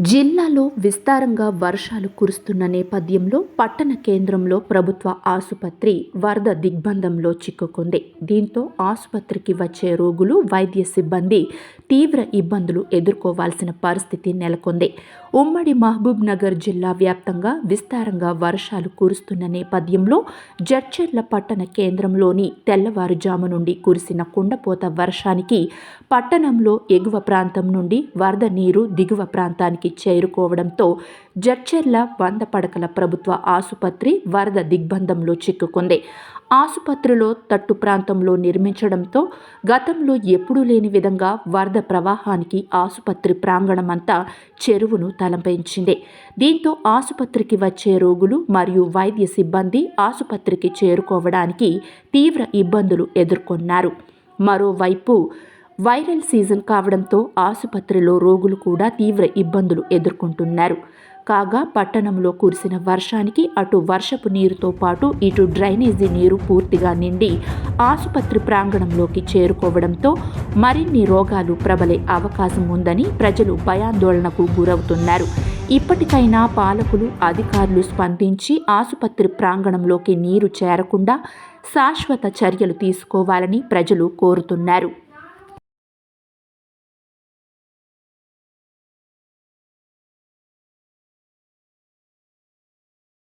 జిల్లాలో విస్తారంగా వర్షాలు కురుస్తున్న నేపథ్యంలో పట్టణ కేంద్రంలో ప్రభుత్వ ఆసుపత్రి వరద దిగ్బంధంలో చిక్కుకుంది. దీంతో ఆసుపత్రికి వచ్చే రోగులు వైద్య సిబ్బంది తీవ్ర ఇబ్బందులు ఎదుర్కోవాల్సిన పరిస్థితి నెలకొంది. ఉమ్మడి మహబూబ్ నగర్ జిల్లా వ్యాప్తంగా విస్తారంగా వర్షాలు కురుస్తున్న నేపథ్యంలో జడ్చెర్ల పట్టణ కేంద్రంలోని తెల్లవారుజాము నుండి కురిసిన కుండపోత వర్షానికి పట్టణంలో ఎగువ ప్రాంతం నుండి వరద నీరు దిగువ ప్రాంతానికి చేరుకోవడంతో జడ్చెర్ల వంద పడకల ప్రభుత్వ ఆసుపత్రి వరద దిగ్బంధంలో చిక్కుకుంది. ఆసుపత్రిలో తట్టు ప్రాంతంలో నిర్మించడంతో గతంలో ఎప్పుడూ లేని విధంగా వరద ప్రవాహానికి ఆసుపత్రి ప్రాంగణమంతా చెరువును తలంపించింది. దీంతో ఆసుపత్రికి వచ్చే రోగులు మరియు వైద్య సిబ్బంది ఆసుపత్రికి చేరుకోవడానికి తీవ్ర ఇబ్బందులు ఎదుర్కొన్నారు. మరోవైపు వైరల్ సీజన్ కావడంతో ఆసుపత్రిలో రోగులు కూడా తీవ్ర ఇబ్బందులు ఎదుర్కొంటున్నారు. కాగా పట్టణంలో కురిసిన వర్షానికి అటు వర్షపు నీరుతో పాటు ఇటు డ్రైనేజీ నీరు పూర్తిగా నిండి ఆసుపత్రి ప్రాంగణంలోకి చేరుకోవడంతో మరిన్ని రోగాలు ప్రబలే అవకాశం ఉందని ప్రజలు భయాందోళనకు గురవుతున్నారు. ఇప్పటికైనా పాలకులు అధికారులు స్పందించి ఆసుపత్రి ప్రాంగణంలోకి నీరు చేరకుండా శాశ్వత చర్యలు తీసుకోవాలని ప్రజలు కోరుతున్నారు.